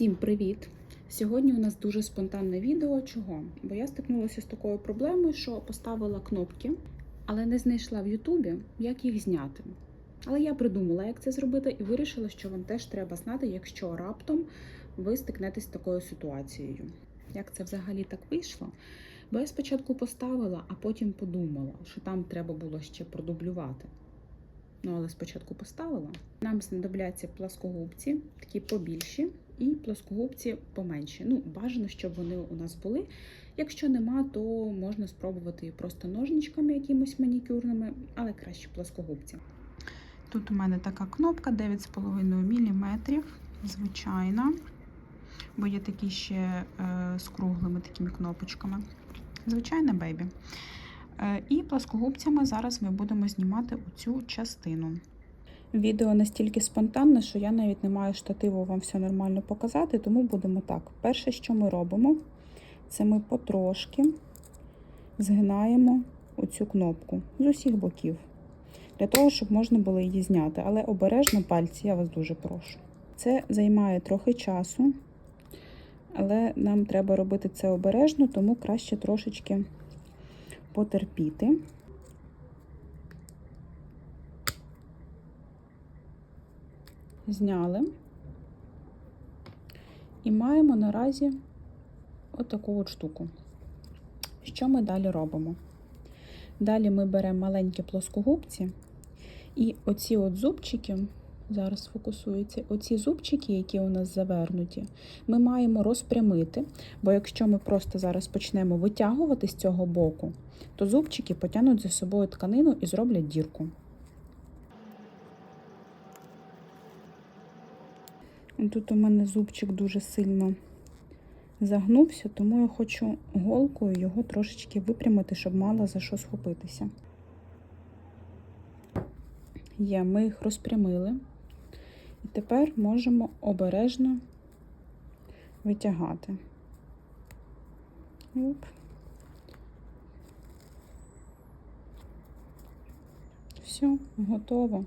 Всім привіт! Сьогодні у нас дуже спонтанне відео. Чого? Бо я стикнулася з такою проблемою, що поставила кнопки, але не знайшла в Ютубі, як їх зняти. Але я придумала, як це зробити, і вирішила, що вам теж треба знати, якщо раптом ви стикнетесь з такою ситуацією. Як це взагалі так вийшло? Бо я спочатку поставила, а потім подумала, що там треба було ще продублювати. Ну, але спочатку поставила. Нам знадобляться плоскогубці, такі побільші, і плоскогубці поменші. Ну, бажано, щоб вони у нас були. Якщо нема, то можна спробувати просто ножничками якимось манікюрними, але краще плоскогубці. Тут у мене така кнопка 9,5 мм, звичайна, бо є такі ще е, з круглими такими кнопочками. Звичайна бейбі. Е, І плоскогубцями зараз ми будемо знімати цю частину. Відео настільки спонтанне, що я навіть не маю штативу вам все нормально показати, тому будемо так. Перше, що ми робимо, це ми потрошки згинаємо оцю кнопку з усіх боків, для того, щоб можна було її зняти. Але обережно пальці, я вас дуже прошу. Це займає трохи часу, але нам треба робити це обережно, тому краще трошечки потерпіти. Зняли. І маємо наразі отаку от штуку. Що ми далі робимо? Далі ми беремо маленькі плоскогубці, і оці от зубчики, зараз фокусується, оці зубчики, які у нас завернуті, ми маємо розпрямити, бо якщо ми просто зараз почнемо витягувати з цього боку, то зубчики потягнуть за собою тканину і зроблять дірку. Тут у мене зубчик дуже сильно загнувся, тому я хочу голкою його трошечки випрямити, щоб мало за що схопитися. Є, ми їх розпрямили. І тепер можемо обережно витягати. Оп. Все, готово.